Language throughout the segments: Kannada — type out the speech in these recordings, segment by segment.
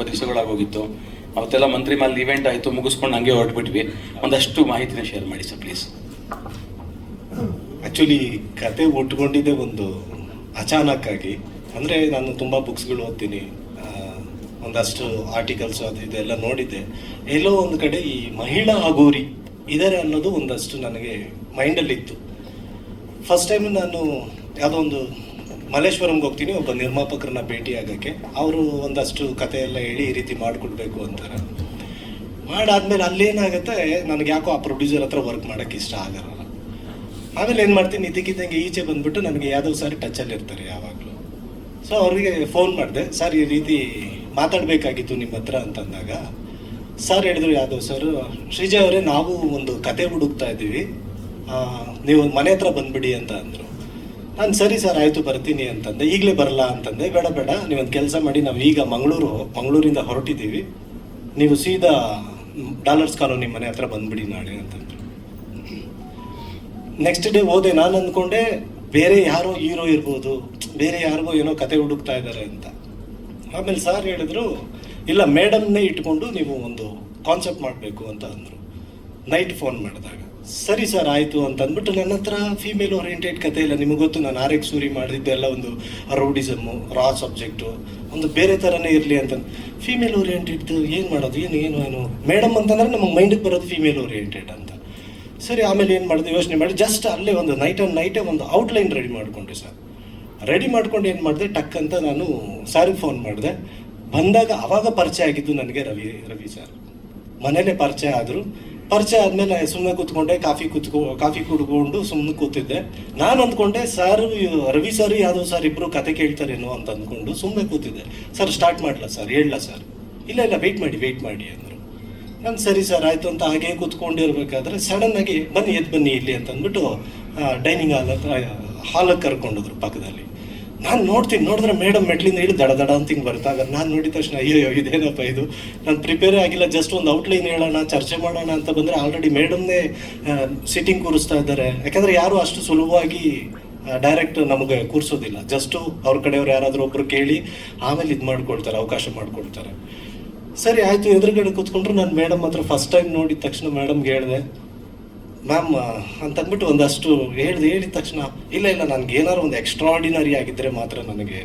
ತುಂಬ ದಿವಸಗಳಾಗೋಗಿತ್ತು. ಅವತ್ತೆಲ್ಲ ಮಂತ್ರಿ ಮಾಲ್ ಇವೆಂಟ್ ಆಯಿತು, ಮುಗಿಸ್ಕೊಂಡು ಹಂಗೆ ಹೊರಟ್ಬಿಟ್ವಿ. ಒಂದಷ್ಟು ಮಾಹಿತಿನ ಶೇರ್ ಮಾಡಿ ಸರ್ ಪ್ಲೀಸ್ ಆ್ಯಕ್ಚುಲಿ ಕತೆ ಉಟ್ಕೊಂಡಿದ್ದೆ ಒಂದು ಅಚಾನಕ್ಕಾಗಿ. ಅಂದರೆ ನಾನು ತುಂಬ ಬುಕ್ಸ್ಗಳು ಓದ್ತೀನಿ. ಒಂದಷ್ಟು ಆರ್ಟಿಕಲ್ಸ್ ಅದು ಇದೆಲ್ಲ ನೋಡಿದ್ದೆ. ಎಲ್ಲೋ ಒಂದು ಕಡೆ ಈ ಮಹಿಳಾ ಅಗೋರಿ ಇದ್ದಾರೆ ಅನ್ನೋದು ಒಂದಷ್ಟು ನನಗೆ ಮೈಂಡಲ್ಲಿತ್ತು ಫಸ್ಟ್ ಟೈಮ್ ನಾನು ಯಾವುದೋ ಒಂದು ಮಲ್ಲೇಶ್ವರಂಗೆ ಹೋಗ್ತೀನಿ, ಒಬ್ಬ ನಿರ್ಮಾಪಕರನ್ನ ಭೇಟಿ ಆಗೋಕ್ಕೆ. ಅವರು ಒಂದಷ್ಟು ಕತೆ ಎಲ್ಲ ಹೇಳಿ ಈ ರೀತಿ ಮಾಡಿಕೊಡ್ಬೇಕು ಅಂತಾರೆ. ಮಾಡಾದ್ಮೇಲೆ ಅಲ್ಲೇನಾಗುತ್ತೆ, ನನಗೆ ಯಾಕೋ ಆ ಪ್ರೊಡ್ಯೂಸರ್ ಹತ್ರ ವರ್ಕ್ ಮಾಡೋಕ್ಕೆ ಇಷ್ಟ ಆಗಲ್ಲ. ಆಮೇಲೆ ಏನು ಮಾಡ್ತೀನಿ ಇದಕ್ಕಿದ್ದಂಗೆ ಈಚೆ ಬಂದ್ಬಿಟ್ಟು ನನಗೆ ಯಾವುದೋ ಸಾರಿ ಟಚಲ್ಲಿ ಇರ್ತಾರೆ ಯಾವಾಗಲೂ. ಸೊ ಅವರಿಗೆ ಫೋನ್ ಮಾಡಿದೆ ಸರ್ ಈ ರೀತಿ ಮಾತಾಡಬೇಕಾಗಿತ್ತು ನಿಮ್ಮ ಹತ್ರ ಅಂತಂದಾಗ ಸರ್ ಹೇಳಿದ್ರು ಯಾದವ್ ಸರ್ ಶ್ರೀಜಯ್ ಅವರೇ, ನಾವು ಒಂದು ಕತೆ ಹುಡುಕ್ತಾ ಇದ್ದೀವಿ. ನೀವು ಮನೆ ಹತ್ರ ಬಂದ್ಬಿಡಿ ಅಂತ ಅಂದರು. ನಾನು ಸರಿ ಸರ್, ಆಯಿತು, ಬರ್ತೀನಿ ಅಂತಂದೆ. ಈಗಲೇ ಬರಲ್ಲ ಅಂತಂದೆ. ಬೇಡ ಬೇಡ, ನೀವೊಂದು ಕೆಲಸ ಮಾಡಿ, ನಾವು ಈಗ ಮಂಗಳೂರು, ಮಂಗಳೂರಿಂದ ಹೊರಟಿದ್ದೀವಿ. ನೀವು ಸೀದಾ ಡಾಲರ್ಸ್ ಕಾಲೋನಿ ಮನೆ ಹತ್ರ ಬಂದ್ಬಿಡಿ ನಾಳೆ ಅಂತಂದ್ರು. ನೆಕ್ಸ್ಟ್ ಡೇ ಹೋದೆ. ನಾನು ಅಂದ್ಕೊಂಡೆ, ಬೇರೆ ಯಾರೋ ಹೀರೋ ಇರ್ಬೋದು, ಬೇರೆ ಯಾರಿಗೋ ಏನೋ ಕತೆ ಹುಡುಕ್ತಾ ಇದ್ದಾರೆ ಅಂತ. ಆಮೇಲೆ ಸರ್ ಹೇಳಿದ್ರು, ಇಲ್ಲ ಮೇಡಮ್ನೇ ಇಟ್ಕೊಂಡು ನೀವು ಒಂದು ಕಾನ್ಸೆಪ್ಟ್ ಮಾಡಬೇಕು ಅಂತ ಅಂದರು. ನೈಟ್ ಫೋನ್ ಮಾಡಿದಾಗ. ಸರಿ ಸರ್, ಆಯಿತು ಅಂತ ಅಂದ್ಬಿಟ್ಟು ನನ್ನ ಹತ್ರ ಫೀಮೇಲ್ ಓರಿಯೆಂಟೆಡ್ ಕತೆ ಇಲ್ಲ. ನಿಮಗೆ ಗೊತ್ತು, ನಾನು ಆರ್ ಎಕ್ಸ್ ಸೂರಿ ಮಾಡಿದ್ದೆಲ್ಲ ಒಂದು ರೌಡಿಸಮ್ಮು ರಾ ಸಬ್ಜೆಕ್ಟು ಒಂದು ಬೇರೆ ಥರನೇ ಇರಲಿ ಅಂತ. ಫೀಮೇಲ್ ಓರಿಯೆಂಟೆಡ್ ಏನು ಮಾಡೋದು? ಏನು ಏನು ಏನು? ಮೇಡಮ್ ಅಂತಂದ್ರೆ ನಮಗೆ ಮೈಂಡಿಗೆ ಬರೋದು ಫೀಮೇಲ್ ಓರಿಯೆಂಟೆಡ್ ಅಂತ. ಸರಿ, ಆಮೇಲೆ ಏನು ಮಾಡಿದೆ ಯೋಚನೆ ಮಾಡಿ ಜಸ್ಟ್ ಅಲ್ಲೇ ಒಂದು ನೈಟ್ ಆ್ಯಂಡ್ ನೈಟೇ ಒಂದು ಔಟ್ಲೈನ್ ರೆಡಿ ಮಾಡಿಕೊಂಡೆ ಸರ್. ರೆಡಿ ಮಾಡ್ಕೊಂಡು ಏನು ಮಾಡಿದೆ? ಟಕ್ ಅಂತ ನಾನು ಸಾರಿಗೆ ಫೋನ್ ಮಾಡಿದೆ. ಬಂದಾಗ ಆವಾಗ ಪರಿಚಯ ಆಗಿದ್ದು ನನಗೆ ರವಿ ರವಿ ಸರ್. ಮನೇಲೆ ಪರಿಚಯ ಆದರು. ಪರಿಚಯ ಆದಮೇಲೆ ಸುಮ್ಮನೆ ಕೂತ್ಕೊಂಡೆ, ಕಾಫಿ ಕುತ್ಕೊ, ಕಾಫಿ ಕುಡ್ಕೊಂಡು ಸುಮ್ಮನೆ ಕೂತಿದ್ದೆ. ನಾನು ಅಂದ್ಕೊಂಡೆ, ಸರ್, ರವಿ ಸರ್ ಯಾವ್ದೋ ಸರ್ ಇಬ್ಬರು ಕತೆ ಕೇಳ್ತಾರೇನೋ ಅಂತ ಅಂದ್ಕೊಂಡು ಸುಮ್ಮನೆ ಕೂತಿದ್ದೆ. ಸರ್ ಸ್ಟಾರ್ಟ್ ಮಾಡಲ ಸರ್? ಹೇಳಲ್ಲ ಸರ್? ಇಲ್ಲ ಇಲ್ಲ ವೆಯ್ಟ್ ಮಾಡಿ ವೆಯ್ಟ್ ಮಾಡಿ, ಅಂದರು. ನಾನು, ಸರಿ ಸರ್, ಆಯಿತು ಅಂತ ಹಾಗೆ ಕೂತ್ಕೊಂಡಿರ್ಬೇಕಾದ್ರೆ ಆಗಿ ಬನ್ನಿ ಎದ್ದು ಬನ್ನಿ ಇಲ್ಲಿ ಅಂತ ಅಂದ್ಬಿಟ್ಟು ಡೈನಿಂಗ್ ಹಾಲ್ ಹತ್ರ ಹಾಲಕ್ಕೆ ಕರ್ಕೊಂಡೋದ್ರು ಪಕ್ಕದಲ್ಲಿ. ನಾನು ನೋಡ್ತೀನಿ, ನೋಡಿದ್ರೆ ಮೇಡಮ್ ಮೆಟ್ಲಿಂದ ಹೇಳಿ ದಡ ದಡ ಅಂತ ಹಿಂಗೆ ಬರ್ತಾಗ ನಾನು ನೋಡಿದ ತಕ್ಷಣ ಅಯ್ಯೋ ಇದೇನಪ್ಪ ಇದು? ನಾನು ಪ್ರಿಪೇರೇ ಆಗಿಲ್ಲ ಜಸ್ಟ್ ಒಂದು ಔಟ್ಲೈನ್ ಹೇಳೋಣ, ಚರ್ಚೆ ಮಾಡೋಣ ಅಂತ ಬಂದರೆ ಆಲ್ರೆಡಿ ಮೇಡಮ್ನೇ ಸಿಟ್ಟಿಂಗ್ ಕೂರಿಸ್ತಾ ಇದ್ದಾರೆ. ಯಾಕಂದರೆ ಯಾರು ಅಷ್ಟು ಸುಲಭವಾಗಿ ಡೈರೆಕ್ಟ್ ನಮಗೆ ಕೂರಿಸೋದಿಲ್ಲ. ಜಸ್ಟು ಅವ್ರ ಕಡೆಯವ್ರು ಯಾರಾದರೂ ಒಬ್ಬರು ಕೇಳಿ, ಆಮೇಲೆ ಇದು ಮಾಡ್ಕೊಳ್ತಾರೆ ಅವಕಾಶ ಮಾಡಿಕೊಡ್ತಾರೆ. ಸರಿ, ಆಯಿತು, ಎದುರುಗಡೆ ಕೂತ್ಕೊಂಡ್ರು ನಾನು ಮೇಡಮ್ ಹತ್ರ ಫಸ್ಟ್ ಟೈಮ್ ನೋಡಿದ ತಕ್ಷಣ ಮೇಡಮ್ಗೆ ಹೇಳಿದೆ ಮ್ಯಾಮ್ ಅಂತ ಅಂದ್ಬಿಟ್ಟು ಒಂದಷ್ಟು ಹೇಳಿದ ಹೇಳಿದ ತಕ್ಷಣ, ಇಲ್ಲ ಇಲ್ಲ, ನನಗೆ ಏನಾದ್ರು ಒಂದು ಎಕ್ಸ್ಟ್ರಾಡಿನರಿ ಆಗಿದ್ದರೆ ಮಾತ್ರ ನನಗೆ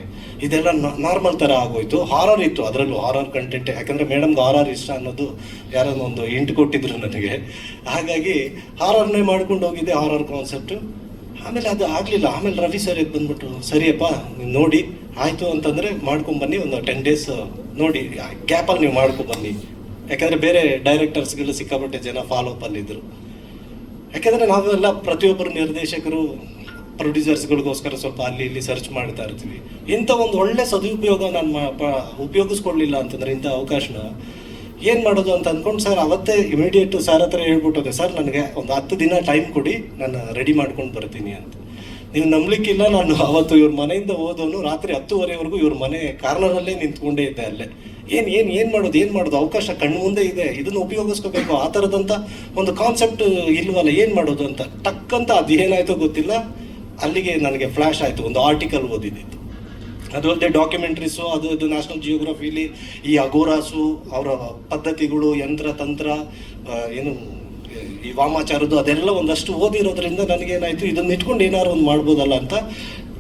ಇದೆಲ್ಲ ನಾರ್ಮಲ್ ಥರ ಆಗೋಯ್ತು. ಹಾರರ್ ಇತ್ತು, ಅದರಲ್ಲೂ ಹಾರರ್ ಕಂಟೆಂಟ್ ಯಾಕಂದರೆ ಮೇಡಮ್ಗೆ ಹಾರರ್ ಇಷ್ಟ ಅನ್ನೋದು ಯಾರೋ ಒಂದು ಇಂಟು ಕೊಟ್ಟಿದ್ರು ನನಗೆ. ಹಾಗಾಗಿ ಹಾರರ್ನೇ ಮಾಡ್ಕೊಂಡು ಹೋಗಿದ್ದೆ ಹಾರರ್ ಕಾನ್ಸೆಪ್ಟು ಆಮೇಲೆ ಅದು ಆಗಲಿಲ್ಲ. ಆಮೇಲೆ ರವಿ ಸರ್ ಇದು ಬಂದ್ಬಿಟ್ಟು ಸರಿಯಪ್ಪ ನೀವು ನೋಡಿ, ಆಯಿತು ಅಂತಂದರೆ ಮಾಡ್ಕೊಂಬನ್ನಿ ಒಂದು ಟೆನ್ ಡೇಸ್ ನೋಡಿ ಗ್ಯಾಪಲ್ಲಿ ನೀವು ಮಾಡ್ಕೊಂಬನ್ನಿ ಯಾಕಂದರೆ ಬೇರೆ ಡೈರೆಕ್ಟರ್ಸ್ಗಳು ಸಿಕ್ಕಾಪಟ್ಟೆ ಜನ ಫಾಲೋ ಅಪ್ ಅಲ್ಲಿದ್ದರು ಯಾಕಂದರೆ ನಾವೆಲ್ಲ ಪ್ರತಿಯೊಬ್ಬರು ನಿರ್ದೇಶಕರು ಪ್ರೊಡ್ಯೂಸರ್ಸ್ಗಳಿಗೋಸ್ಕರ ಸ್ವಲ್ಪ ಅಲ್ಲಿ ಇಲ್ಲಿ ಸರ್ಚ್ ಮಾಡ್ತಾ ಇರ್ತೀವಿ. ಇಂಥ ಒಂದು ಒಳ್ಳೆ ಸದುಪಯೋಗ ನಾನು ಉಪಯೋಗಿಸ್ಕೊಳ್ಳಿಲ್ಲ ಅಂತಂದರೆ ಇಂಥ ಅವಕಾಶನ ಏನು ಮಾಡೋದು ಅಂತ ಅಂದ್ಕೊಂಡು ಸರ್ ಅವತ್ತೇ ಇಮಿಡಿಯೇಟು ಸರ್ ಹತ್ರ ಹೇಳ್ಬಿಟ್ಟೋದೆ, ಸರ್, ನನಗೆ ಒಂದು ಹತ್ತು ದಿನ ಟೈಮ್ ಕೊಡಿ ನಾನು ರೆಡಿ ಮಾಡ್ಕೊಂಡು ಬರ್ತೀನಿ ಅಂತ. ನೀವು ನಂಬಲಿಕ್ಕಿಲ್ಲ, ನಾನು ಅವತ್ತು ಇವ್ರ ಮನೆಯಿಂದ ಹೋದವನು ರಾತ್ರಿ ಹತ್ತುವರೆವರೆಗೂ ಇವ್ರ ಮನೆ ಕಾರ್ನರಲ್ಲೇ ನಿಂತ್ಕೊಂಡೇ ಇದ್ದೆ ಅಲ್ಲೇ. ಏನು ಏನು ಏನು ಮಾಡೋದು ಏನು ಮಾಡೋದು? ಅವಕಾಶ ಕಣ್ಣು ಮುಂದೆ ಇದೆ. ಇದನ್ನು ಉಪಯೋಗಿಸ್ಕೋಬೇಕು. ಆ ಥರದಂಥ ಒಂದು ಕಾನ್ಸೆಪ್ಟ್ ಇಲ್ವಲ್ಲ, ಏನು ಮಾಡೋದು ಅಂತ. ಟಕ್ ಅಂತ ಅದು ಏನಾಯಿತೋ ಗೊತ್ತಿಲ್ಲ. ಅಲ್ಲಿಗೆ ನನಗೆ ಫ್ಲ್ಯಾಶ್ ಆಯಿತು. ಒಂದು ಆರ್ಟಿಕಲ್ ಓದಿದ್ದಿತ್ತು ಅದು ಅಲ್ಲದೆ ಡಾಕ್ಯುಮೆಂಟ್ರೀಸು ಅದು ಇದು ನ್ಯಾಷನಲ್ ಜಿಯೋಗ್ರಫಿಲಿ ಈ ಅಗೋರಾಸು ಅವರ ಪದ್ಧತಿಗಳು, ಯಂತ್ರ, ತಂತ್ರ ಏನು ಈ ವಾಮಾಚಾರದ್ದು ಅದೆಲ್ಲ ಒಂದಷ್ಟು ಓದಿರೋದ್ರಿಂದ ನನಗೇನಾಯಿತು, ಇದನ್ನ ಇಟ್ಕೊಂಡು ಏನಾದ್ರು ಒಂದು ಮಾಡ್ಬೋದಲ್ಲ ಅಂತ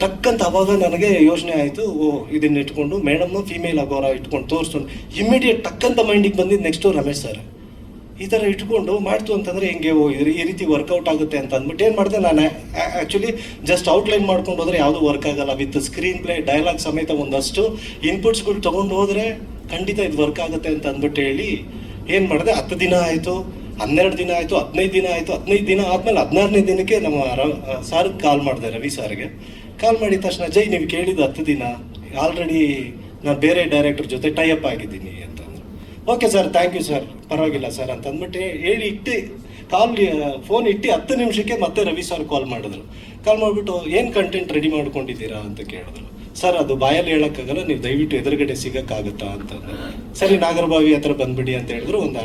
ಟಕ್ಕಂತ ಅವಾಗ ನನಗೆ ಯೋಚನೆ ಆಯಿತು, ಓ, ಇದನ್ನ ಇಟ್ಕೊಂಡು ಮೇಡಮ್ ಫೀಮೇಲ್ ಆಗೋರ ಇಟ್ಕೊಂಡು ತೋರಿಸ್ಕೊಂಡು ಇಮಿಡಿಯೇಟ್ ತಕ್ಕಂತ ಮೈಂಡಿಗೆ ಬಂದಿದ್ದು ನೆಕ್ಸ್ಟು ರಮೇಶ್ ಸರ್ ಈ ಥರ ಇಟ್ಕೊಂಡು ಮಾಡ್ತು ಅಂತಂದರೆ ಹೆಂಗೆ, ಓ, ಈ ರೀತಿ ವರ್ಕೌಟ್ ಆಗುತ್ತೆ ಅಂತ ಅಂದ್ಬಿಟ್ಟು ಏನು ಮಾಡಿದೆ ನಾನು ಆ್ಯಕ್ಚುಲಿ ಜಸ್ಟ್ ಔಟ್ಲೈನ್ ಮಾಡ್ಕೊಂಡು ಹೋದರೆ ಯಾವುದು ವರ್ಕ್ ಆಗಲ್ಲ. ವಿತ್ ಸ್ಕ್ರೀನ್ ಪ್ಲೇ ಡೈಲಾಗ್ ಸಮೇತ ಒಂದಷ್ಟು ಇನ್ಪುಟ್ಸ್ಗಳು ತೊಗೊಂಡು ಹೋದರೆ ಖಂಡಿತ ಇದು ವರ್ಕ್ ಆಗುತ್ತೆ ಅಂತ ಅಂದ್ಬಿಟ್ಟು ಹೇಳಿ ಏನು ಮಾಡಿದೆ, ಹತ್ತು ದಿನ ಆಯಿತು. ಹನ್ನೆರಡು ದಿನ ಆಯಿತು, ಹದಿನೈದು ದಿನ ಆಯಿತು, ಹದಿನೈದು ದಿನ ಆದಮೇಲೆ ಹದಿನಾರನೇ ದಿನಕ್ಕೆ ನಮ್ಮ ರ ಸಾರ್ಗೆ ಕಾಲ್ ಮಾಡಿದೆ ರವಿ ಸಾರ್ಗೆ. ಕಾಲ್ ಮಾಡಿದ ತಕ್ಷಣ, ಜೈ, ನೀವು ಕೇಳಿದ್ದು ಹತ್ತು ದಿನ ಆಲ್ರೆಡಿ ನಾನು ಬೇರೆ ಡೈರೆಕ್ಟರ್ ಜೊತೆ ಟೈಅಪ್ ಆಗಿದ್ದೀನಿ ಅಂತಂದ್ರು okay sir thank you sir ಪರವಾಗಿಲ್ಲ ಸರ್ ಅಂತ ಅಂದ್ಬಿಟ್ಟು ಹೇಳಿ ಇಟ್ಟು ಕಾಲ್ ಫೋನ್ ಇಟ್ಟು ಹತ್ತು ನಿಮಿಷಕ್ಕೆ ಮತ್ತೆ ರವಿ ಸರ್ ಕಾಲ್ ಮಾಡಿದ್ರು. ಕಾಲ್ ಮಾಡಿಬಿಟ್ಟು, ಏನು ಕಂಟೆಂಟ್ ರೆಡಿ ಮಾಡ್ಕೊಂಡಿದ್ದೀರಾ? ಅಂತ ಕೇಳಿದ್ರು. ಸರ್ ಅದು ಬಾಯಲ್ಲಿ ಹೇಳೋಕ್ಕಾಗಲ್ಲ, ನೀವು ದಯವಿಟ್ಟು ಎದುರುಗಡೆ ಸಿಗೋಕ್ಕಾಗುತ್ತಾ? ಅಂತಂದ್ರೆ ಸರಿ, ನಾಗರಬಾವಿ ಹತ್ರ ಬಂದ್ಬಿಡಿ ಅಂತ ಹೇಳಿದ್ರು. ಒಂದು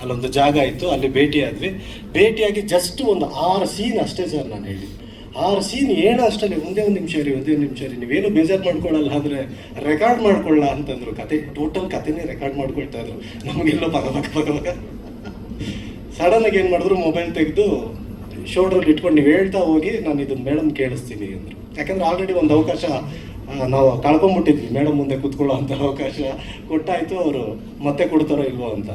ಅಲ್ಲೊಂದು ಜಾಗ ಇತ್ತು, ಅಲ್ಲಿ ಭೇಟಿಯಾದ್ವಿ. ಭೇಟಿಯಾಗಿ ಜಸ್ಟ್ ಒಂದು ಆರು ಸೀನ್ ಅಷ್ಟೇ ಸರ್ ನಾನು ಹೇಳಿ. ಆರು ಸೀನ್ ಏನೋ ಅಷ್ಟಲ್ಲಿ, ಒಂದೇ ಒಂದು ನಿಮಿಷ ರೀ ಒಂದೇ ಒಂದು ನಿಮಿಷ ರೀ ನೀವೇನು ಬೇಜಾರು ಮಾಡ್ಕೊಳ್ಳಲ್ಲ ಆದರೆ ರೆಕಾರ್ಡ್ ಮಾಡ್ಕೊಳ್ಳ ಅಂತಂದ್ರು ಕತೆ ಟೋಟಲ್ ಕತೆನೇ ರೆಕಾರ್ಡ್ ಮಾಡ್ಕೊಳ್ತಾ ಇದ್ರು. ನಮಗೆಲ್ಲೋ ಪಗ ಪಗ ಪಗ ಆಗಿ ಏನು ಮಾಡಿದ್ರು ಮೊಬೈಲ್ ತೆಗೆದು ಶೋಲ್ಡ್ರಲ್ಲಿ ಇಟ್ಕೊಂಡು ನೀವು ಹೇಳ್ತಾ ಹೋಗಿ, ನಾನು ಇದನ್ನು ಮೇಡಮ್ ಕೇಳಿಸ್ತೀನಿ ಅಂದರು. ಯಾಕಂದ್ರೆ ಆಲ್ರೆಡಿ ಒಂದು ಅವಕಾಶ ನಾವು ಕಳ್ಕೊಂಬಿಟ್ಟಿದ್ವಿ, ಮೇಡಮ್ ಮುಂದೆ ಕೂತ್ಕೊಳ್ಳೋ ಅವಕಾಶ ಕೊಟ್ಟಾಯ್ತು, ಅವರು ಮತ್ತೆ ಕೊಡ್ತಾರೋ ಇಲ್ವೋ ಅಂತ.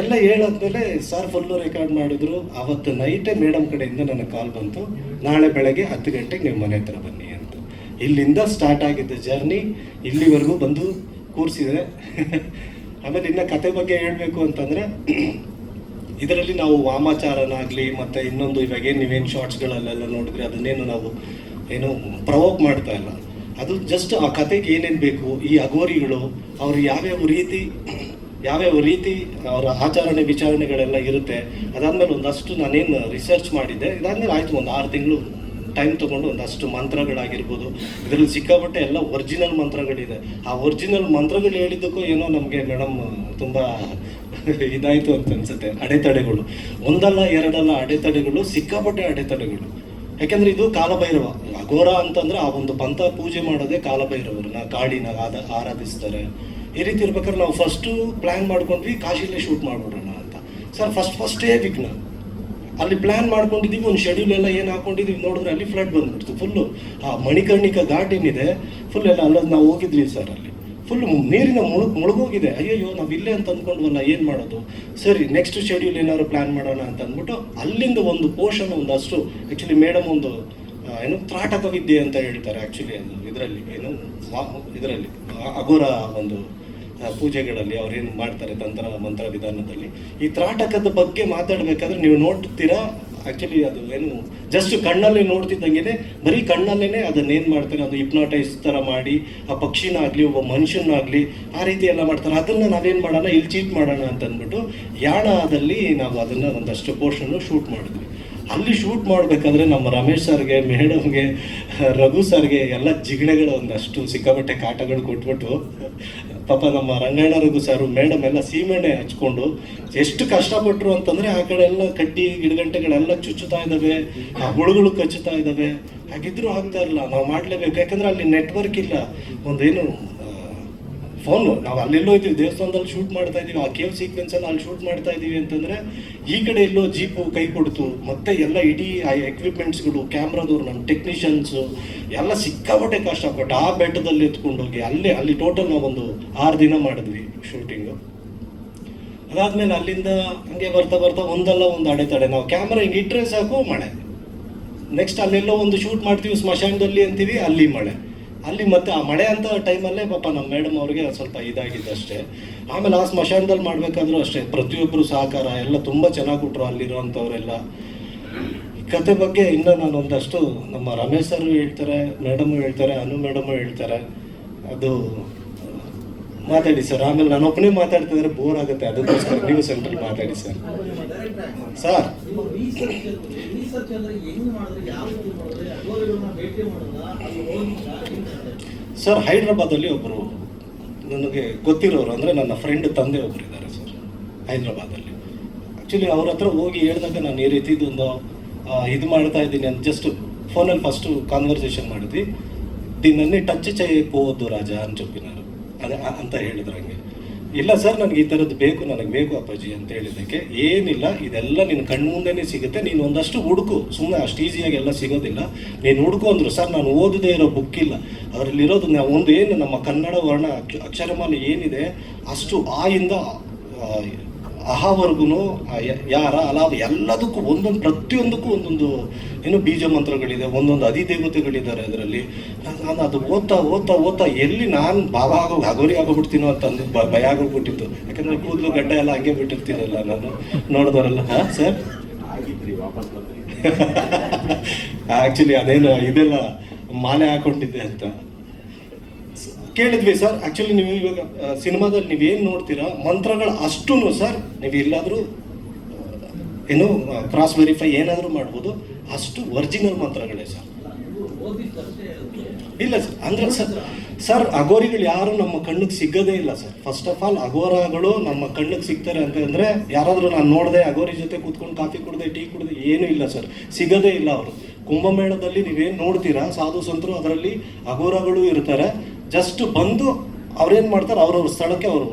ಎಲ್ಲ ಹೇಳಾದ್ಮೇಲೆ ಸರ್ ಫುಲ್ಲು ರೆಕಾರ್ಡ್ ಮಾಡಿದ್ರು. ಅವತ್ತು ನೈಟೇ ಮೇಡಮ್ ಕಡೆಯಿಂದ ನನಗೆ ಕಾಲ್ ಬಂತು, ನಾಳೆ ಬೆಳಗ್ಗೆ ಹತ್ತು ಗಂಟೆಗೆ ನೀವು ಮನೆ ಹತ್ರ ಬನ್ನಿ ಅಂತ. ಇಲ್ಲಿಂದ ಸ್ಟಾರ್ಟ್ ಆಗಿದ್ದ ಜರ್ನಿ, ಇಲ್ಲಿವರೆಗೂ ಬಂದು ಕೂರಿಸಿದೆ ಆಮೇಲೆ ಇನ್ನು ಕತೆ ಬಗ್ಗೆ ಹೇಳಬೇಕು ಅಂತಂದರೆ, ಇದರಲ್ಲಿ ನಾವು ವಾಮಾಚಾರನಾಗಲಿ, ಮತ್ತು ಇನ್ನೊಂದು ಇವಾಗ ಏನು ನೀವೇನು ಶಾರ್ಟ್ಸ್ಗಳಲ್ಲೆಲ್ಲ ನೋಡಿದ್ರೆ ಅದನ್ನೇನು ನಾವು ಏನು ಪ್ರವೋಕ್ ಮಾಡ್ತಾ ಇಲ್ಲ. ಅದು ಜಸ್ಟ್ ಆ ಕತೆಗೆ ಏನೇನು ಬೇಕು, ಈ ಅಗೋರಿಗಳು ಅವರು ಯಾವ್ಯಾವ ರೀತಿ ಯಾವ್ಯಾವ ರೀತಿ ಅವರ ಆಚರಣೆ ವಿಚಾರಣೆಗಳೆಲ್ಲ ಇರುತ್ತೆ, ಅದಾದಮೇಲೆ ಒಂದಷ್ಟು ನಾನೇನು ರಿಸರ್ಚ್ ಮಾಡಿದ್ದೆ, ಇದಾದ್ಮೇಲೆ ಆಯಿತು ಒಂದು ಆರು ತಿಂಗಳು ಟೈಮ್ ತೊಗೊಂಡು ಒಂದಷ್ಟು ಮಂತ್ರಗಳಾಗಿರ್ಬೋದು, ಇದರಲ್ಲಿ ಸಿಕ್ಕಾಪಟ್ಟೆ ಎಲ್ಲ ಒರಿಜಿನಲ್ ಮಂತ್ರಗಳಿದೆ. ಆ ಒರಿಜಿನಲ್ ಮಂತ್ರಗಳು ಹೇಳಿದ್ದಕ್ಕೂ ಏನೋ ನಮಗೆ ಮೇಡಮ್ ತುಂಬ ಇದಾಯಿತು ಅಂತ ಅನ್ಸುತ್ತೆ, ಅಡೆತಡೆಗಳು. ಒಂದಲ್ಲ ಎರಡಲ್ಲ ಅಡೆತಡೆಗಳು, ಸಿಕ್ಕಾಪಟ್ಟೆ ಅಡೆತಡೆಗಳು. ಯಾಕೆಂದ್ರೆ ಇದು ಕಾಲಭೈರವ. ಅಘೋರ ಅಂತಂದ್ರೆ ಆ ಒಂದು ಪಂಥ ಪೂಜೆ ಮಾಡೋದೇ ಕಾಲಭೈರವರನ್ನ ಕಾಡಿನ ಆರಾಧಿಸ್ತಾರೆ. ಈ ರೀತಿ ಇರ್ಬೇಕಾದ್ರೆ ನಾವು ಫಸ್ಟು ಪ್ಲ್ಯಾನ್ ಮಾಡ್ಕೊಂಡ್ವಿ, ಕಾಶಿಲೇ ಶೂಟ್ ಮಾಡ್ಬಿಡೋಣ ಅಂತ. ಸರ್ ಫಸ್ಟ್ ಫಸ್ಟೇ ವಿಘ್ನ. ಅಲ್ಲಿ ಪ್ಲಾನ್ ಮಾಡ್ಕೊಂಡಿದ್ದೀವಿ ಒಂದು ಶೆಡ್ಯೂಲ್ ಎಲ್ಲ ಏನು ಹಾಕೊಂಡಿದ್ದೀವಿ ನೋಡಿದ್ರೆ ಅಲ್ಲಿ ಫ್ಲಡ್ ಬಂದ್ಬಿಡ್ತು ಫುಲ್ಲು ಆ ಮಣಿಕರ್ಣಿಕ ಘಾಟ್ ಏನಿದೆ ಫುಲ್ ಎಲ್ಲ ಅಲ್ಲದ ನಾವು ಹೋಗಿದ್ವಿ ಸರ್ ಅಲ್ಲಿ. ಫುಲ್ ನೀರಿನ ಮುಳುಗ್, ಮುಳುಗೋಗಿದೆ. ಅಯ್ಯಯ್ಯೋ, ನಾವು ಇಲ್ಲೇ ಅಂತ ಅಂದ್ಕೊಂಡ್ವಲ್ಲ ಏನು ಮಾಡೋದು? ಸರಿ ನೆಕ್ಸ್ಟ್ ಶೆಡ್ಯೂಲ್ ಏನಾದ್ರು ಪ್ಲಾನ್ ಮಾಡೋಣ ಅಂತ ಅಂದ್ಬಿಟ್ಟು ಅಲ್ಲಿಂದ ಒಂದು ಪೋರ್ಷನ್ ಅಷ್ಟು ಆ್ಯಕ್ಚುಲಿ ಮೇಡಮ್ ಒಂದು ಏನು ತ್ರಾಟಕ ವಿದ್ಯೆ ಅಂತ ಹೇಳ್ತಾರೆ ಆ್ಯಕ್ಚುಲಿ ಅದು, ಇದರಲ್ಲಿ, ಏನು ಇದರಲ್ಲಿ ಅಘೋರ ಒಂದು ಪೂಜೆಗಳಲ್ಲಿ ಅವ್ರೇನು ಮಾಡ್ತಾರೆ, ತಂತ್ರ ಮಂತ್ರ ವಿಧಾನದಲ್ಲಿ ಈ ತ್ರಾಟಕದ ಬಗ್ಗೆ ಮಾತಾಡಬೇಕಾದ್ರೆ ನೀವು ನೋಡ್ತೀರಾ? ಆ್ಯಕ್ಚುಲಿ ಅದು ಏನು ಜಸ್ಟ್ ಕಣ್ಣಲ್ಲಿ ನೋಡ್ತಿದ್ದಂಗೆ ಬರೀ ಕಣ್ಣಲ್ಲೇ ಅದನ್ನೇನು ಮಾಡ್ತಾರೆ, ಅದು ಹಿಪ್ನಾಟೈಸ್ ಥರ ಮಾಡಿ, ಆ ಪಕ್ಷಿನಾಗಲಿ, ಒಬ್ಬ ಮನುಷ್ಯನಾಗಲಿ, ಆ ರೀತಿ ಎಲ್ಲ ಮಾಡ್ತಾರೆ. ಅದನ್ನು ನಾವೇನು ಮಾಡೋಣ, ಇಲ್ಲಿ ಚೀಟ್ ಮಾಡೋಣ ಅಂತ ಅಂದ್ಬಿಟ್ಟು ಯಾಣದಲ್ಲಿ ನಾವು ಅದನ್ನು ಒಂದಷ್ಟು ಪೋರ್ಷನ್ನು ಶೂಟ್ ಮಾಡಿದ್ವಿ. ಅಲ್ಲಿ ಶೂಟ್ ಮಾಡಬೇಕಾದ್ರೆ ನಮ್ಮ ರಮೇಶ್ ಸರ್ಗೆ, ಮೇಡಮ್ಗೆ, ರಘು ಸರ್ಗೆ ಎಲ್ಲ ಜಿಗಣೆಗಳು ಒಂದಷ್ಟು ಸಿಕ್ಕಾಪಟ್ಟೆ ಕಾಟಗಳು ಕೊಟ್ಬಿಟ್ಟು ಪಾಪ ನಮ್ಮ ರಂಗಾಯಣರಿಗೂ ಸಾರು ಮೇಡಮ್ ಎಲ್ಲ ಸೀಮೆಣ್ಣೆ ಹಚ್ಕೊಂಡು ಎಷ್ಟು ಕಷ್ಟಪಟ್ಟರು ಅಂತಂದ್ರೆ ಆ ಕಡೆ ಎಲ್ಲ ಕಡ್ಡಿ ಗಿಡಗಂಟೆಗಳೆಲ್ಲ ಚುಚ್ಚುತ್ತಾ ಇದ್ದಾವೆ, ಆ ಹುಳುಗಳು ಕಚ್ಚುತ್ತಾ ಇದ್ದಾವೆ. ಹಾಗಿದ್ರು ಆಗ್ತಾ ಇಲ್ಲ ನಾವು ಮಾಡಲೇಬೇಕು. ಯಾಕಂದ್ರೆ ಅಲ್ಲಿ ನೆಟ್ವರ್ಕ್ ಇಲ್ಲ. ಒಂದೇನು ಫೋನು, ನಾವು ಅಲ್ಲೆಲ್ಲೋ ಇದ್ದೀವಿ ದೇವಸ್ಥಾನದಲ್ಲಿ ಶೂಟ್ ಮಾಡ್ತಾ ಇದೀವಿ ಆ ಕೇವ್ ಅಲ್ಲಿ ಅಲ್ಲಿ ಶೂಟ್ ಮಾಡ್ತಾ ಇದ್ದೀವಿ ಅಂತಂದ್ರೆ, ಈ ಕಡೆ ಎಲ್ಲೋ ಜೀಪು ಕೈ ಕೊಡ್ತು, ಮತ್ತೆ ಎಲ್ಲ ಇಡೀ ಆ ಎಕ್ವಿಪ್ಮೆಂಟ್ಸ್ಗಳು ಕ್ಯಾಮ್ರಾದವ್ರು ನಮ್ಮ ಟೆಕ್ನಿಷಿಯನ್ಸು ಎಲ್ಲ ಸಿಕ್ಕಾಪಟ್ಟೆ ಕಷ್ಟಪಟ್ಟು ಆ ಬೆಟ್ಟದಲ್ಲಿ ಎತ್ಕೊಂಡೋಗಿ, ಅಲ್ಲೇ, ಅಲ್ಲಿ ಟೋಟಲ್ ನಾವೊಂದು ಆರು ದಿನ ಮಾಡಿದ್ವಿ ಶೂಟಿಂಗು ಅದಾದ್ಮೇಲೆ ಅಲ್ಲಿಂದ ಹಂಗೆ ಬರ್ತಾ ಬರ್ತಾ ಒಂದಲ್ಲ ಒಂದು ಅಡೆತಡೆ, ನಾವು ಕ್ಯಾಮ್ರಾ ಹಿಂಗೆ ಇಟ್ಟರೆ ಸಾಕು ಮಳೆ. ನೆಕ್ಸ್ಟ್ ಅಲ್ಲೆಲ್ಲೋ ಒಂದು ಶೂಟ್ ಮಾಡ್ತೀವಿ, ಸ್ಮಶಾನದಲ್ಲಿ ಅಂತೀವಿ, ಅಲ್ಲಿ ಮಳೆ. ಅಲ್ಲಿ ಮತ್ತೆ ಆ ಮಳೆ ಅಂತ ಟೈಮಲ್ಲೇ ಪಾಪ ನಮ್ಮ ಮೇಡಮ್ ಅವ್ರಿಗೆ ಸ್ವಲ್ಪ ಇದಾಗಿದ್ದು ಅಷ್ಟೇ. ಆಮೇಲೆ ಆ ಸ್ಮಶಾನದಲ್ಲಿ ಮಾಡಬೇಕಾದ್ರೂ ಅಷ್ಟೇ ಪ್ರತಿಯೊಬ್ಬರು ಸಹಕಾರ, ಎಲ್ಲ ತುಂಬ ಚೆನ್ನಾಗಿ ಕೊಟ್ಟರು ಅಲ್ಲಿರುವಂಥವರೆಲ್ಲ ಕತೆ ಬಗ್ಗೆ ಇನ್ನು ನಾನು ಒಂದಷ್ಟು ನಮ್ಮ ರಮೇಶ್ ಸರ್ ಹೇಳ್ತಾರೆ ಮೇಡಮ್ ಹೇಳ್ತಾರೆ, ಅನು ಮೇಡಮ್ ಹೇಳ್ತಾರೆ. ಅದು ಮಾತಾಡಿ ಸರ್. ಆಮೇಲೆ ನಾನೊಬ್ಬನೇ ಮಾತಾಡ್ತಿದ್ರೆ ಬೋರ್ ಆಗುತ್ತೆ. ಅದಕ್ಕೋಸ್ಕರ ನೀವು ಸೆಂಟ್ರಲ್ಲಿ ಮಾತಾಡಿ ಸರ್. ಸರ್. ಸರ್, ಹೈದ್ರಾಬಾದಲ್ಲಿ ಒಬ್ಬರು ನನಗೆ ಗೊತ್ತಿರೋರು ಅಂದರೆ ನನ್ನ ಫ್ರೆಂಡ್ ತಂದೆ ಒಬ್ಬರು ಇದ್ದಾರೆ ಸರ್, ಹೈದ್ರಾಬಾದಲ್ಲಿ. ಆ್ಯಕ್ಚುಲಿ ಅವ್ರ ಹತ್ರ ಹೋಗಿ ಹೇಳಿದಾಗ ನಾನು ಈ ರೀತಿ ರೀತಿದೊಂದು ಇದು ಮಾಡ್ತಾ ಇದ್ದೀನಿ ಅಂತ ಜಸ್ಟ್ ಫೋನಲ್ಲಿ ಫಸ್ಟು ಕಾನ್ವರ್ಸೇಷನ್ ಮಾಡಿದ್ವಿ. ದಿನ ಟಚ್ ಚೈ ಹೋಗೋದು ರಾಜ ಅಂತ ಚೊಪ್ಪಿನ ಅದೇ ಅಂತ ಹೇಳಿದ್ರು ಹಂಗೆ. ಇಲ್ಲ ಸರ್, ನನಗೆ ಈ ಥರದ್ದು ಬೇಕು, ನನಗೆ ಬೇಕು ಅಪ್ಪಾಜಿ ಅಂತ ಹೇಳಿದ್ದಕ್ಕೆ ಏನಿಲ್ಲ, ಇದೆಲ್ಲ ನಿನ್ನ ಕಣ್ಮುಂದೆನೇ ಸಿಗುತ್ತೆ, ನೀನು ಒಂದಷ್ಟು ಹುಡುಕು. ಸುಮ್ಮನೆ ಅಷ್ಟು ಈಸಿಯಾಗಿ ಎಲ್ಲ ಸಿಗೋದಿಲ್ಲ. ನೀನು ಹುಡುಕು ಅಂದರು, ಸರ್, ನಾನು ಓದದೇ ಇರೋ ಬುಕ್ ಇಲ್ಲ. ಅದರಲ್ಲಿರೋದು ನಾವು ಒಂದು ಏನು ನಮ್ಮ ಕನ್ನಡ ವರ್ಣ ಅಕ್ಷ- ಅಕ್ಷರಮಾಲೆ ಏನಿದೆ, ಅಷ್ಟು ಆಯಿಂದ ಅಹಾವರೆಗೂ ಯಾರ ಅಲಾವ ಎಲ್ಲದಕ್ಕೂ ಒಂದೊಂದು ಪ್ರತಿಯೊಂದಕ್ಕೂ ಒಂದೊಂದು ಏನು ಬೀಜ ಮಂತ್ರಗಳಿದೆ ಒಂದೊಂದು ಅಧಿದೇವತೆಗಳಿದ್ದಾರೆ ಅದರಲ್ಲಿ. ನಾನು ಅದು ಓದ್ತಾ ಓದ್ತಾ ಓದ್ತಾ ಎಲ್ಲಿ ನಾನು ಭಾವ ಆಗೋ ಹಗೋರಿ ಆಗೋಗ್ಬಿಡ್ತೀನೋ ಅಂತ ಅಂದು ಭಯ ಆಗೋಗ್ಬಿಟ್ಟಿತ್ತು. ಯಾಕಂದ್ರೆ ಕೂದಲು ಗಡ್ಡ ಎಲ್ಲ ಹಂಗೆ ಬಿಟ್ಟಿರ್ತೀನಲ್ಲ ನಾನು ನೋಡಿದವರಲ್ಲ. ಹಾಂ ಸರ್? ಆ್ಯಕ್ಚುಲಿ ಅದೇನು ಇದೆಲ್ಲ ಮಾಲೆ ಹಾಕೊಂಡಿದ್ದೆ ಅಂತ. ಕೇಳಿದ್ವಿ, ಸರ್ ಆಕ್ಚುಲಿ ನೀವು ಇವಾಗ ಸಿನಿಮಾದಲ್ಲಿ ನೀವೇನು ನೋಡ್ತೀರಾ? ಮಂತ್ರಗಳು ಅಷ್ಟೂ ಸರ್, ನೀವು ಎಲ್ಲಾದರೂ ಏನು ಕ್ರಾಸ್ ವೆರಿಫೈ ಏನಾದರೂ ಮಾಡ್ಬೋದು. ಅಷ್ಟು ಒರಿಜಿನಲ್ ಮಂತ್ರಗಳೇ, ಸರ್. ಇಲ್ಲ, ಸರ್, ಅಂದ್ರೆ, ಸರ್ ಸರ್ ಅಗೋರಿಗಳು ಯಾರು ನಮ್ಮ ಕಣ್ಣಿಗೆ ಸಿಗೋದೇ ಇಲ್ಲ, ಸರ್. ಫಸ್ಟ್ ಆಫ್ ಆಲ್ ಅಗೋರಗಳು ನಮ್ಮ ಕಣ್ಣಿಗೆ ಸಿಗ್ತಾರೆ ಅಂತಂದ್ರೆ ಯಾರಾದರೂ ನಾನು ನೋಡಿದೆ ಅಗೋರಿ ಜೊತೆ ಕೂತ್ಕೊಂಡು ಕಾಫಿ ಕುಡಿದೆ, ಟೀ ಕುಡಿದೆ, ಏನೂ ಇಲ್ಲ, ಸರ್. ಸಿಗೋದೇ ಇಲ್ಲ ಅವರು. ಕುಂಭಮೇಳದಲ್ಲಿ ನೀವೇನು ನೋಡ್ತೀರಾ, ಸಾಧು ಸಂತರು ಅದರಲ್ಲಿ ಅಘೋರಗಳು ಇರ್ತಾರೆ. ಜಸ್ಟ್ ಬಂದು ಅವ್ರೇನು ಮಾಡ್ತಾರೆ, ಅವ್ರವ್ರ ಸ್ಥಳಕ್ಕೆ ಅವರು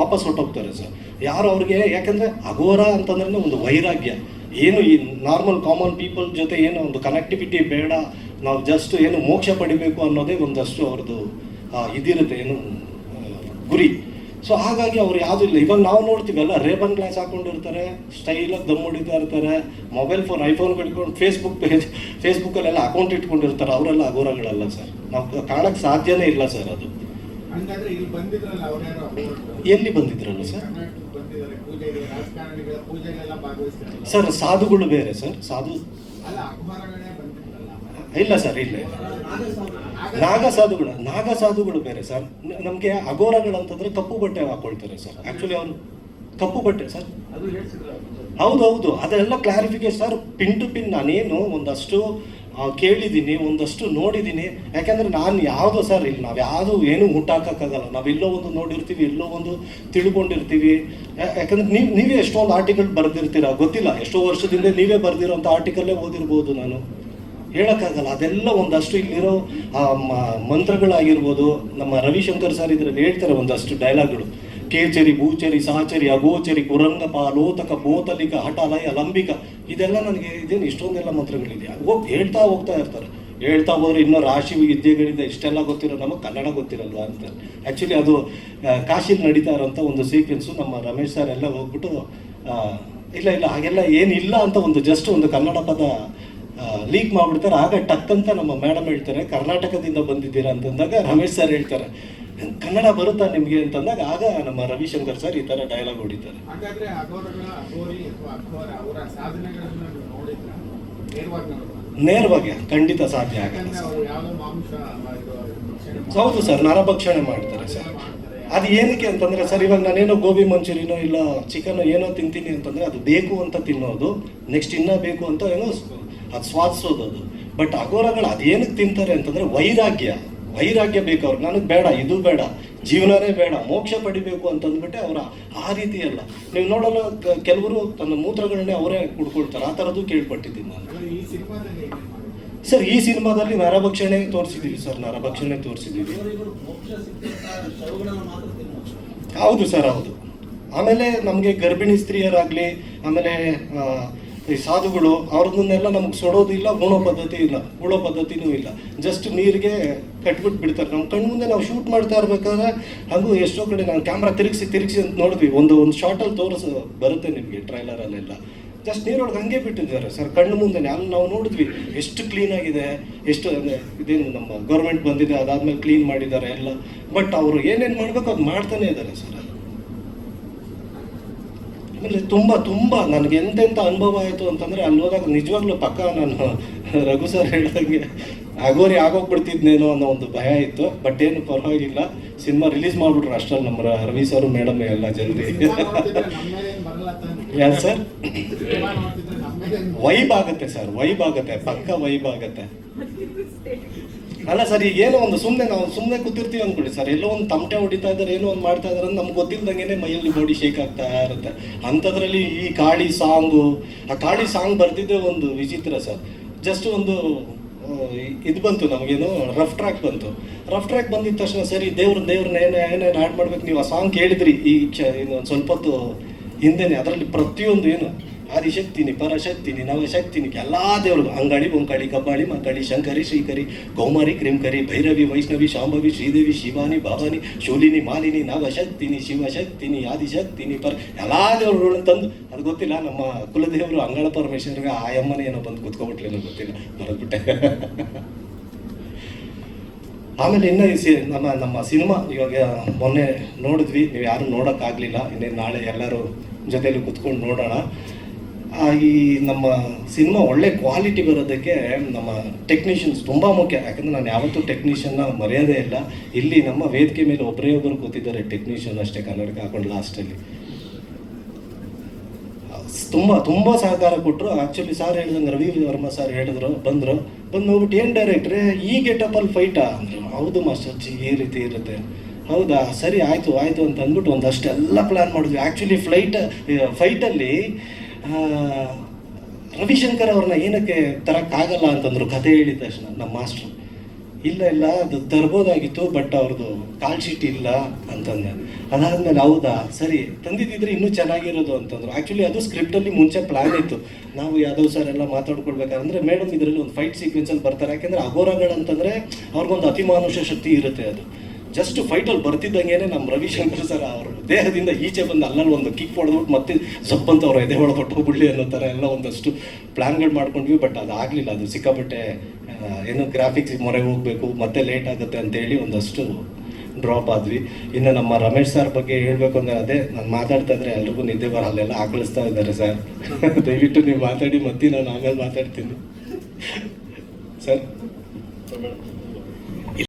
ವಾಪಸ್ ಹೊಟ್ಟೋಗ್ತಾರೆ ಸರ್. ಯಾರು ಅವ್ರಿಗೆ, ಯಾಕೆಂದರೆ ಅಘೋರ ಅಂತಂದ್ರೆ ಒಂದು ವೈರಾಗ್ಯ. ಏನು ಈ ನಾರ್ಮಲ್ ಕಾಮನ್ ಪೀಪಲ್ ಜೊತೆ ಏನು ಒಂದು ಕನೆಕ್ಟಿವಿಟಿ ಬೇಡ, ನಾವು ಜಸ್ಟ್ ಏನು ಮೋಕ್ಷ ಪಡಿಬೇಕು ಅನ್ನೋದೇ ಒಂದಷ್ಟು ಅವ್ರದ್ದು ಇದಿರುತ್ತೆ, ಏನು ಗುರಿ. ಸೊ ಹಾಗಾಗಿ ಅವ್ರು ಯಾವುದೂ ಇಲ್ಲ. ಇವಾಗ ನಾವು ನೋಡ್ತೀವಲ್ಲ ರೇಬನ್ ಗ್ಲಾಸ್ ಹಾಕೊಂಡಿರ್ತಾರೆ ಸ್ಟೈಲಾಗಿ ದಮ್ ಹೊಡಿತಾ ಇರ್ತಾರೆ ಮೊಬೈಲ್ ಫೋನ್ ಐಫೋನ್ ಹಿಡ್ಕೊಂಡು ಫೇಸ್ಬುಕ್ ಪೇಜ್ ಫೇಸ್ಬುಕ್ಕಲ್ಲೆಲ್ಲ ಅಕೌಂಟ್ ಇಟ್ಕೊಂಡಿರ್ತಾರೆ. ಅವರೆಲ್ಲ ಅಗೋರಗಳಲ್ಲ ಸರ್. ನಾವು ಕಾಣಕ್ಕೆ ಸಾಧ್ಯನೇ ಇಲ್ಲ ಸರ್ ಅದು. ಎಲ್ಲಿ ಬಂದಿದ್ರಲ್ಲ ಸರ್? ಸರ್ ಸಾಧುಗಳು ಬೇರೆ ಸರ್. ಸಾಧು ಇಲ್ಲ ಸರ್, ಇಲ್ಲ ಇಲ್ಲ. ನಾಗಸಾಧುಗಳು ನಾಗಸಾಧುಗಳು ನಾಗ ಸಾಧುಗಳು ಬೇರೆ ಸರ್. ನಮಗೆ ಅಘೋರಗಳು ಅಂತಂದ್ರೆ ಕಪ್ಪು ಬಟ್ಟೆ ಹಾಕೊಳ್ತಾರೆ ಸರ್. ಆ್ಯಕ್ಚುಲಿ ಅವರು ಕಪ್ಪು ಬಟ್ಟೆ ಸರ್. ಹೌದು ಹೌದು. ಅದೆಲ್ಲ clarification sir pin to pin ನಾನೇನು ಒಂದಷ್ಟು ಕೇಳಿದ್ದೀನಿ, ಒಂದಷ್ಟು ನೋಡಿದ್ದೀನಿ. ಯಾಕಂದ್ರೆ ನಾನು ಯಾವುದು ಸರ್, ಇಲ್ಲಿ ನಾವು ಯಾವುದು ಏನು ಮುಟ್ಟಾಕಕ್ಕಾಗಲ್ಲ ನಾವು ಎಲ್ಲೋ ಒಂದು ನೋಡಿರ್ತೀವಿ, ಎಲ್ಲೋ ಒಂದು ತಿಳ್ಕೊಂಡಿರ್ತೀವಿ. ಯಾಕಂದ್ರೆ ನೀವು, ನೀವೇ ಎಷ್ಟೊಂದು ಆರ್ಟಿಕಲ್ ಬರೆದಿರ್ತೀರ ಗೊತ್ತಿಲ್ಲ. ಎಷ್ಟೋ ವರ್ಷದಿಂದ ನೀವೇ ಬರೆದಿರೋಂಥ ಆರ್ಟಿಕಲ್ಲೇ ಓದಿರ್ಬೋದು ನಾನು. ಹೇಳೋಕ್ಕಾಗಲ್ಲ. ಅದೆಲ್ಲ ಒಂದಷ್ಟು ಇಲ್ಲಿರೋ, ಆ ಮಂತ್ರಗಳಾಗಿರ್ಬೋದು, ನಮ್ಮ ರವಿಶಂಕರ್ ಸರ್ ಇದರಲ್ಲಿ ಹೇಳ್ತಾರೆ ಒಂದಷ್ಟು ಡೈಲಾಗ್ಗಳು ಕೇಚರಿ, ಭೂಚರಿ ಸಹಚರಿ ಅಗೋಚರಿ ಕುರಂಗಪ ಲೋತಕ ಬೋತಲಿಕ ಹಠಲಯ, ಲಂಬಿಕ. ಇದೆಲ್ಲ ನನಗೆ ಇದೇನು ಇಷ್ಟೊಂದೆಲ್ಲ ಮಂತ್ರಗಳಿದೆ ಹೋಗಿ ಹೇಳ್ತಾ ಹೋಗ್ತಾ ಇರ್ತಾರೆ. ಹೇಳ್ತಾ ಹೋದ್ರೆ ಇನ್ನೂ ರಾಶಿ ವಿದ್ಯೆಗಳಿಂದ, ಇಷ್ಟೆಲ್ಲ ಗೊತ್ತಿರೋ ನಮಗೆ ಕನ್ನಡ ಗೊತ್ತಿರಲ್ವಾ ಅಂತ. ಆ್ಯಕ್ಚುಲಿ ಅದು ಕಾಶೀಲಿ ನಡೀತಾ ಇರೋಂಥ ಒಂದು ಸೀಕ್ವೆನ್ಸು ನಮ್ಮ ರಮೇಶ್ ಸರ್ ಎಲ್ಲ ಹೋಗ್ಬಿಟ್ಟು ಇಲ್ಲ ಇಲ್ಲ, ಹಾಗೆಲ್ಲ ಏನಿಲ್ಲ ಅಂತ ಒಂದು ಜಸ್ಟ್ ಒಂದು ಕನ್ನಡ ಪದ ಲೀಕ್ ಮಾಡ್ಬಿಡ್ತಾರೆ. ಆಗ ಟಕ್ ಅಂತ ನಮ್ಮ ಮೇಡಮ್ ಹೇಳ್ತಾರೆ ಕರ್ನಾಟಕದಿಂದ ಬಂದಿದ್ದೀರಾ? ಅಂತಂದಾಗ ರಮೇಶ್ ಸರ್ ಹೇಳ್ತಾರೆ ಕನ್ನಡ ಬರುತ್ತಾ ನಿಮಗೆ? ಅಂತಂದಾಗ ಆಗ ನಮ್ಮ ರವಿಶಂಕರ್ ಸರ್ ಈ ಥರ ಡೈಲಾಗ್ ಹೊಡಿತಾರೆ. ನೇರವಾಗಿ ಖಂಡಿತ ಸಾಧ್ಯ ಆಗಲ್ಲ. ಹೌದು ಸರ್ ನರಭಕ್ಷಣೆ ಮಾಡ್ತಾರೆ ಸರ್. ಅದು ಏನಕ್ಕೆ ಅಂತಂದ್ರೆ ಸರ್ ಇವಾಗ ನಾನೇನೋ ಗೋಬಿ ಮಂಚೂರಿನೋ ಇಲ್ಲ ಚಿಕನ್ ಏನೋ ತಿಂತೀನಿ ಅಂತಂದ್ರೆ ಅದು ಬೇಕು ಅಂತ ತಿನ್ನೋದು ನೆಕ್ಸ್ಟ್ ಇನ್ನೂ ಬೇಕು ಅಂತ ಏನೋ ಅದು ಸ್ವಾದಿಸೋದು ಅದು. ಬಟ್ ಅಘೋರಗಳು ಅದೇನಕ್ಕೆ ತಿಂತಾರೆ ಅಂತಂದ್ರೆ ವೈರಾಗ್ಯ. ವೈರಾಗ್ಯ ಬೇಕು ಅವ್ರಿಗೆ. ನನಗೆ ಬೇಡ ಇದು ಬೇಡ ಜೀವನನೇ ಬೇಡ ಮೋಕ್ಷ ಪಡಿಬೇಕು ಅಂತಂದ್ಬಿಟ್ಟೆ ಅವರ ಆ ರೀತಿ ಅಲ್ಲ. ನೀವು ನೋಡಲು ಕೆಲವರು ತನ್ನ ಮೂತ್ರಗಳನ್ನೇ ಅವರೇ ಕುಡ್ಕೊಳ್ತಾರೆ. ಆ ಥರದ್ದು ಕೇಳ್ಪಟ್ಟಿದ್ದೀನಿ ನಾನು. ಸರ್ ಈ ಸಿನಿಮಾದಲ್ಲಿ ನರಭಕ್ಷಣೆ ತೋರಿಸಿದ್ದೀವಿ ಸರ್ ನರಭಕ್ಷಣೆ ತೋರಿಸಿದ್ದೀವಿ. ಹೌದು ಸರ್ ಹೌದು. ಆಮೇಲೆ ನಮಗೆ ಗರ್ಭಿಣಿ ಸ್ತ್ರೀಯರಾಗಲಿ ಆಮೇಲೆ ಈ ಸಾಧುಗಳು ಅವ್ರನ್ನೆಲ್ಲ ನಮ್ಗೆ ಇಲ್ಲ ಉಣೋ ಪದ್ಧತಿ ಇಲ್ಲ ಉಳೋ ಪದ್ಧತಿನೂ ಇಲ್ಲ. ಜಸ್ಟ್ ನೀರಿಗೆ ಕಟ್ಬಿಟ್ಟು ಬಿಡ್ತಾರೆ. ನಮ್ಮ ಕಣ್ಣು ಮುಂದೆ ನಾವು ಶೂಟ್ ಮಾಡ್ತಾ ಇರ್ಬೇಕಾದ್ರೆ ಹಾಗೂ ಎಷ್ಟೋ ಕಡೆ ನಾವು ಕ್ಯಾಮ್ರಾ ತಿರುಗಿಸಿ ತಿರುಗಿಸಿ ಅಂತ ನೋಡಿದ್ವಿ. ಒಂದು ಒಂದು ಶಾರ್ಟಲ್ಲಿ ತೋರಿಸ, ಬರುತ್ತೆ ನಿಮಗೆ ಟ್ರೈಲರಲ್ಲೆಲ್ಲ ಜಸ್ಟ್ ನೀರೊಳಗೆ ಹಂಗೆ ಬಿಟ್ಟಿದ್ದಾರೆ ಸರ್. ಕಣ್ಣು ಮುಂದೆ ಅಲ್ಲಿ ನಾವು ನೋಡಿದ್ವಿ ಎಷ್ಟು ಕ್ಲೀನ್ ಆಗಿದೆ, ಎಷ್ಟು ಅಂದರೆ ಇದೇನು ನಮ್ಮ ಗೌರ್ಮೆಂಟ್ ಬಂದಿದೆ, ಅದಾದಮೇಲೆ ಕ್ಲೀನ್ ಮಾಡಿದ್ದಾರೆ ಎಲ್ಲ. ಬಟ್ ಅವರು ಏನೇನು ಮಾಡಬೇಕು, ಅದು ಮಾಡ್ತಾನೆ ಇದ್ದಾರೆ ಸರ್. ಆಮೇಲೆ ತುಂಬ ತುಂಬ ನನಗೆ ಎಂತೆಂಥ ಅನುಭವ ಆಯಿತು ಅಂತಂದರೆ ಅಲ್ಲಿ ಹೋದಾಗ ನಿಜವಾಗ್ಲೂ ಪಕ್ಕ ನಾನು ರಘು ಸರ್ ಹೇಳ್ದಂಗೆ ಅಗೋರಿ ಆಗೋಗ್ಬಿಡ್ತಿದ್ನೇನೋ ಅನ್ನೋ ಒಂದು ಭಯ ಇತ್ತು. ಬಟ್ ಏನು ಪರವಾಗಿಲ್ಲ. ಸಿನಿಮಾ ರಿಲೀಸ್ ಮಾಡಿಬಿಟ್ರು ಅಷ್ಟರಲ್ಲಿ ನಮ್ಮ ರವಿ ಸರ್ ಮೇಡಮ್ ಎಲ್ಲ ಜಲ್ದಿ. ಯಾರು ಸರ್ ವೈಬ್ ಆಗುತ್ತೆ ಸರ್ ವೈಬ್ ಆಗುತ್ತೆ ಪಕ್ಕ ವೈಬ್ ಆಗುತ್ತೆ. ಅಲ್ಲ ಸರ್, ಈಗ ಏನೋ ಒಂದು ಸುಮ್ಮನೆ ನಾವು ಸುಮ್ಮನೆ ಕೂತಿರ್ತೀವಿ ಅಂದ್ಕೊಳ್ಳಿ ಸರ್. ಎಲ್ಲೋ ಒಂದು ತಮಟೆ ಹೊಡಿತಾ ಇದ್ದಾರೆ, ಏನೋ ಒಂದು ಮಾಡ್ತಾ ಅಂತ ನಮ್ಗೆ ಗೊತ್ತಿಲ್ದಂಗೆ ಮೈಯಲ್ಲಿ ಬಾಡಿ ಶೇಕ್ ಆಗ್ತಾ ಇರುತ್ತೆ. ಅಂಥದ್ರಲ್ಲಿ ಈ ಕಾಳಿ ಸಾಂಗು ಆ ಕಾಳಿ ಸಾಂಗ್ ಬರ್ತಿದ್ದೆ ಒಂದು ವಿಚಿತ್ರ ಸರ್. ಜಸ್ಟ್ ಒಂದು ಇದು ಬಂತು ನಮಗೇನು ರಫ್ ಟ್ರ್ಯಾಕ್ ಬಂತು. ರಫ್ ಟ್ರ್ಯಾಕ್ ಬಂದಿದ ತಕ್ಷಣ ಸರಿ, ದೇವ್ರ ದೇವ್ರನ್ನ ಏನೇ ಏನೇನು ಆ್ಯಡ್ ಮಾಡ್ಬೇಕು, ನೀವು ಆ ಸಾಂಗ್ ಕೇಳಿದ್ರಿ. ಈ ಚ ಇನ್ನೊಂದು ಸ್ವಲ್ಪ ಹೊತ್ತು ಹಿಂದೆನೆ, ಅದರಲ್ಲಿ ಪ್ರತಿಯೊಂದು ಏನು ಆದಿಶಕ್ತಿನಿ ಪರಶಕ್ತಿನಿ ನವಶಕ್ತಿನಿ ಎಲ್ಲ ದೇವ್ರಿಗೂ ಅಂಗಳಿ ಬೊಂಕಳಿ ಕಬ್ಬಾಳಿ ಮಂಕಳಿ ಶಂಕರಿ, ಶ್ರೀಕರಿ ಕೌಮಾರಿ ಕ್ರಿಂಕರಿ ಭೈರವಿ, ವೈಷ್ಣವಿ, ಶಾಂಭವಿ, ಶ್ರೀದೇವಿ, ಶಿವಾನಿ, ಭವಾನಿ, ಶೂಲಿನಿ, ಮಾಲಿನಿ ನವಶಕ್ತಿನಿ ಶಿವಶಕ್ತಿನಿ ಆದಿಶಕ್ತಿನಿ ಪರ ಎಲ್ಲ ದೇವ್ರುಗಳನ್ನ ತಂದು, ಅದು ಗೊತ್ತಿಲ್ಲ, ನಮ್ಮ ಕುಲದೇವರು ಅಂಗಳ ಪರಮೇಶ್ವರಿಗೆ ಆ ಅಮ್ಮನ ಏನೋ ಬಂದು ಕೂತ್ಕೊಬಿಟ್ಲೇನೋ ಗೊತ್ತಿಲ್ಲ ಮರದ್ಬಿಟ್ಟೆ ಆಮೇಲೆ ಇನ್ನೂ ಈ ಸಿ, ನಮ್ಮ ನಮ್ಮ ಸಿನಿಮಾ, ಇವಾಗ ಮೊನ್ನೆ ನೋಡಿದ್ವಿ, ನೀವು ಯಾರು ನೋಡೋಕ್ಕಾಗಲಿಲ್ಲ, ಇನ್ನೇನು ನಾಳೆ ಎಲ್ಲರೂ ಜೊತೆಯಲ್ಲಿ ಕುತ್ಕೊಂಡು ನೋಡೋಣ. ಈ ನಮ್ಮ ಸಿನಿಮಾ ಒಳ್ಳೆ ಕ್ವಾಲಿಟಿ ಬರೋದಕ್ಕೆ ನಮ್ಮ ಟೆಕ್ನಿಷಿಯನ್ಸ್ ತುಂಬ ಮುಖ್ಯ. ಯಾಕಂದರೆ ನಾನು ಯಾವತ್ತೂ ಟೆಕ್ನಿಷಿಯನ್ನ ಮರೆಯೋದೇ ಇಲ್ಲ. ಇಲ್ಲಿ ನಮ್ಮ ವೇದಿಕೆ ಮೇಲೆ ಒಬ್ಬರೇ ಒಬ್ಬರು ಕೂತಿದ್ದಾರೆ ಟೆಕ್ನಿಷಿಯನ್ ಅಷ್ಟೇ ಕನ್ನಡಕ್ಕೆ ಹಾಕೊಂಡು ಲಾಸ್ಟಲ್ಲಿ ತುಂಬ ತುಂಬ ಸಹಕಾರ ಕೊಟ್ಟರು ಆ್ಯಕ್ಚುಲಿ ಸರ್ ಹೇಳಿದಂಗೆ ರವಿ ವರ್ಮ ಸರ್ ಹೇಳಿದ್ರು, ಬಂದರು. ಬಂದು ನೋಡ್ಬಿಟ್ಟು ಏನು ಡೈರೆಕ್ಟ್ರೆ ಈ ಗೆಟಪಲ್ಲಿ ಫೈಟಾ ಅಂದರು. ಹೌದು ಮಾಸ್ಟರ್ ಜಿ, ಈ ರೀತಿ ಇರುತ್ತೆ. ಹೌದಾ? ಸರಿ, ಆಯಿತು ಆಯಿತು ಅಂತ ಅಂದ್ಬಿಟ್ಟು ಒಂದಷ್ಟೆಲ್ಲ ಪ್ಲ್ಯಾನ್ ಮಾಡಿದ್ವಿ. ಆ್ಯಕ್ಚುಲಿ ಫ್ಲೈಟ್ ಫೈಟಲ್ಲಿ ರವಿಶಂಕರ್ ಅವ್ರನ್ನ ಏನಕ್ಕೆ ತರಕ್ಕಾಗಲ್ಲ ಅಂತಂದ್ರು ಕತೆ ಹೇಳಿದ ತಕ್ಷಣ ನಮ್ಮ ಮಾಸ್ಟ್ರು. ಇಲ್ಲ ಇಲ್ಲ, ಅದು ತರ್ಬೋದಾಗಿತ್ತು ಬಟ್ ಅವ್ರದ್ದು ಕಾಲ್ ಶೀಟ್ ಇಲ್ಲ ಅಂತಂದೆ. ಅದಾದ್ಮೇಲೆ ಹೌದಾ? ಸರಿ, ತಂದಿದ್ದಿದ್ರೆ ಇನ್ನೂ ಚೆನ್ನಾಗಿರೋದು ಅಂತಂದ್ರು. ಆ್ಯಕ್ಚುಲಿ ಅದು ಸ್ಕ್ರಿಪ್ಟಲ್ಲಿ ಮುಂಚೆ ಪ್ಲಾನ್ ಇತ್ತು. ನಾವು ಯಾದವ್ ಸರ್ ಎಲ್ಲ ಮಾತಾಡ್ಕೊಳ್ಬೇಕಾದ್ರೆ ಮೇಡಮ್ ಇದರಲ್ಲಿ ಒಂದು ಫೈಟ್ ಸೀಕ್ವೆನ್ಸಲ್ಲಿ ಬರ್ತಾರೆ. ಯಾಕೆಂದ್ರೆ ಅಂತಂದ್ರೆ ಅವ್ರಿಗೊಂದು ಅತಿಮಾನುಷ ಶಕ್ತಿ ಇರುತ್ತೆ ಅದು. ಜಸ್ಟ್ ಫೈಟಲ್ಲಿ ಬರ್ತಿದ್ದಂಗೆ ನಮ್ಮ ರವಿಶಂಕರ್ ಸರ್ ಅವರು ದೇಹದಿಂದ ಈಚೆ ಬಂದು ಅಲ್ಲಲ್ಲಿ ಒಂದು ಕಿಕ್ ಹೊಡೆದ್ಬಿಟ್ಟು ಮತ್ತೆ ಜಪ್ಪಂತ ಅವ್ರ ಎದೆ ಒಳಗೆ ಹೊಟ್ಟೋಗ್ಬಿಡ್ಲಿ ಅನ್ನೋ ಥರ ಎಲ್ಲ ಒಂದಷ್ಟು ಪ್ಲ್ಯಾನ್ಗಳು ಮಾಡ್ಕೊಂಡ್ವಿ ಬಟ್ ಅದು ಆಗಲಿಲ್ಲ. ಅದು ಸಿಕ್ಕಾಪಟ್ಟೆ ಏನು ಗ್ರಾಫಿಕ್ಸ್ ಮೊರೆ ಹೋಗಬೇಕು, ಮತ್ತೆ ಲೇಟ್ ಆಗುತ್ತೆ ಅಂತೇಳಿ ಒಂದಷ್ಟು ಡ್ರಾಪ್ ಆದ್ವಿ. ಇನ್ನು ನಮ್ಮ ರಮೇಶ್ ಸರ್ ಬಗ್ಗೆ ಹೇಳಬೇಕು ಅಂದರೆ ಅದೇ, ನಾನು ಮಾತಾಡ್ತಾ ಇದ್ರೆ ಎಲ್ರಿಗೂ ನಿದ್ದೆ ಬರಲ್ಲೆಲ್ಲ ಆಕಳಿಸ್ತಾ ಇದ್ದಾರೆ ಸರ್ ದಯವಿಟ್ಟು ನೀವು ಮಾತಾಡಿ ಮತ್ತೆ ನಾನು ಆಮೇಲೆ ಮಾತಾಡ್ತೀನಿ ಸರ್